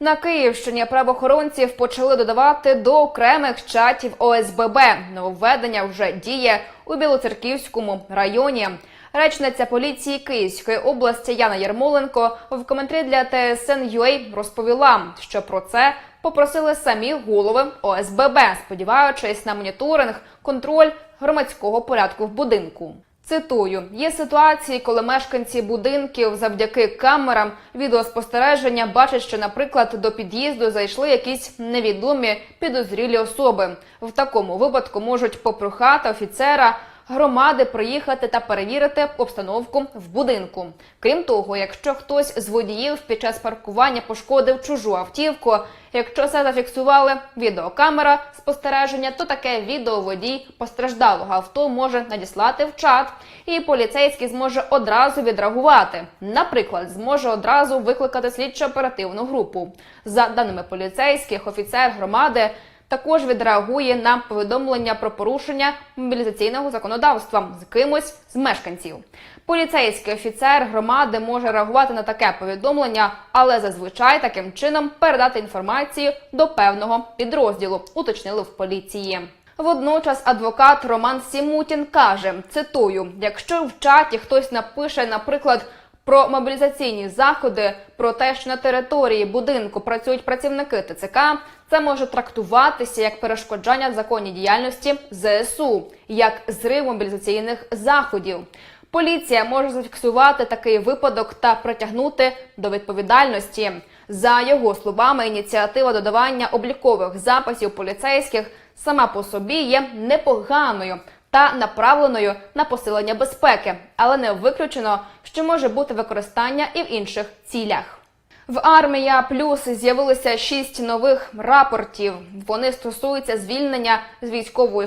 На Київщині правоохоронців почали додавати до окремих чатів ОСББ. Нововведення вже діє у Білоцерківському районі. Речниця поліції Київської області Яна Ярмоленко в коментарі для TSN.ua розповіла, що про це попросили самі голови ОСББ, сподіваючись на моніторинг, контроль громадського порядку в будинку. Цитую: є ситуації, коли мешканці будинків завдяки камерам відеоспостереження бачать, що, наприклад, до під'їзду зайшли якісь невідомі підозрілі особи. В такому випадку можуть попрохати офіцера громади приїхати та перевірити обстановку в будинку. Крім того, якщо хтось з водіїв під час паркування пошкодив чужу автівку, якщо це зафіксували відеокамера спостереження, то таке відео водій постраждалого авто може надіслати в чат, і поліцейський зможе одразу відреагувати. Наприклад, зможе одразу викликати слідчо-оперативну групу. За даними поліцейських, офіцер громади також відреагує на повідомлення про порушення мобілізаційного законодавства з кимось з мешканців. Поліцейський офіцер громади може реагувати на таке повідомлення, але зазвичай таким чином передати інформацію до певного підрозділу, уточнили в поліції. Водночас адвокат Роман Сімутін каже: цитую: якщо в чаті хтось напише, наприклад, про мобілізаційні заходи, про те, що на території будинку працюють працівники ТЦК, це може трактуватися як перешкоджання законній діяльності ЗСУ, як зрив мобілізаційних заходів. Поліція може зафіксувати такий випадок та притягнути до відповідальності. За його словами, ініціатива додавання облікових записів поліцейських сама по собі є непоганою та направленою на посилення безпеки, але не виключено, що може бути використання і в інших цілях. В армія плюс з'явилося шість нових рапортів. Вони стосуються звільнення з військової